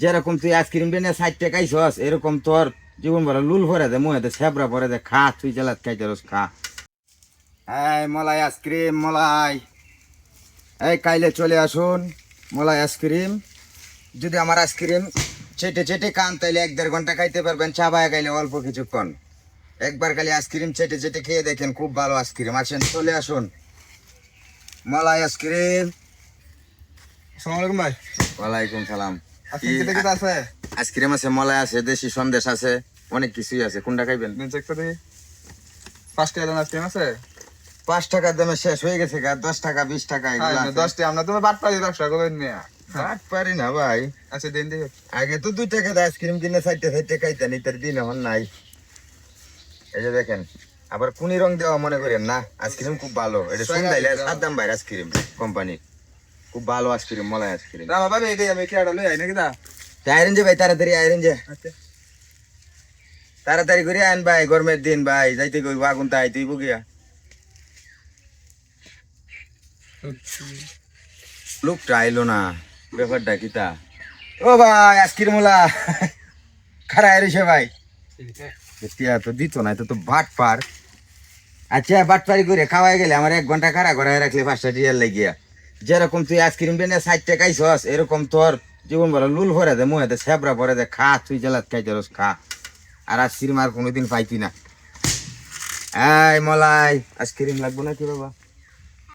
যেরকম তুই আইসক্রিম বেনে ষাট টাকাই সস এরকম তোর জীবন ভরা লুল ভরে দে মুহেতে সেবরা ভরে দে খা তুই জেলাত খাইতে রস খা। এই মলাই আইসক্রিম মলাই। এই কাইলে চলে আসুন মলাই আইসক্রিম। যদি আমার আইসক্রিম চেটে চেটে খান তাইলে এক দেড় ঘণ্টা খাইতে পারবেন চা বায়া খাইলে অল্প কিছুক্ষণ। একবার খালি আইসক্রিম চেটে চেটে খেয়ে দেখেন খুব ভালো আইসক্রিম। আসেন চলে আসুন। Malai ice cream. আসসালামু আলাইকুম ভাই। ওয়ালাইকুম সালাম। আছে? আইসক্রিম আছে মলাই আছে দেশি সন্দেশ আছে অনেক কিছুই আছে। কোনটা খাইবেন? চেক করে পাঁচ টাকা দাম আইসক্রিম আছে? পাঁচ টাকার দামে শেষ হয়ে গেছে গা দশ টাকা বিশ টাকা আছে। দশটি আমরা তুমি বাট পাই ব্যবসা করবেন মেয়া। বাট পারি না ভাই। আচ্ছা দিন দিন আগে তো দুই টাকা আইসক্রিম কিনে চারটে চারটে খাইতেন ইতার দিন এখন নাই। এই যে দেখেন আবার কোনি রং দেওয়া মনে করেন না? আইসক্রিম খুব ভালো। এটা শুনদাইলে সাত দাম ভাই আইসক্রিম কোম্পানি খুব ভালো আইসক্রিম মলাই আইসক্রিম। না বাবা এই আমি কেডা লই আই নাকি দা? আইরেন যে ভাই তাড়াতাড়ি আইরেন যে। আচ্ছা। তাড়াতাড়ি করে আন ভাই গরমের দিন ভাই যাইতে কই আগুন তাই তুই লোকটা আইলো না ব্যাপারটা কিতা ও ভাই আজকির মোলা। খারা এরিছে ভাই। তিয়া তো দিত না এটা তো বাট পার আচ্ছা বাট পারি করে খাওয়াই গেলে আমার এক ঘণ্টা খাড়া ঘরায় রাখলে পাঁচটা টিয়ার লাগিয়া। যেরকম তুই আইসক্রিম বেনে ষাট টাকাই সস এরকম তোর জীবন বলে লুল ভরে দে মুহেতে সেবরা ভরে দে, খা, তুই জেলাত খাই রস খা। আর আইসক্রিম আর কোনোদিন পাইতি না। এই, মলাই, আইসক্রিম লাগবো নাকি বাবা?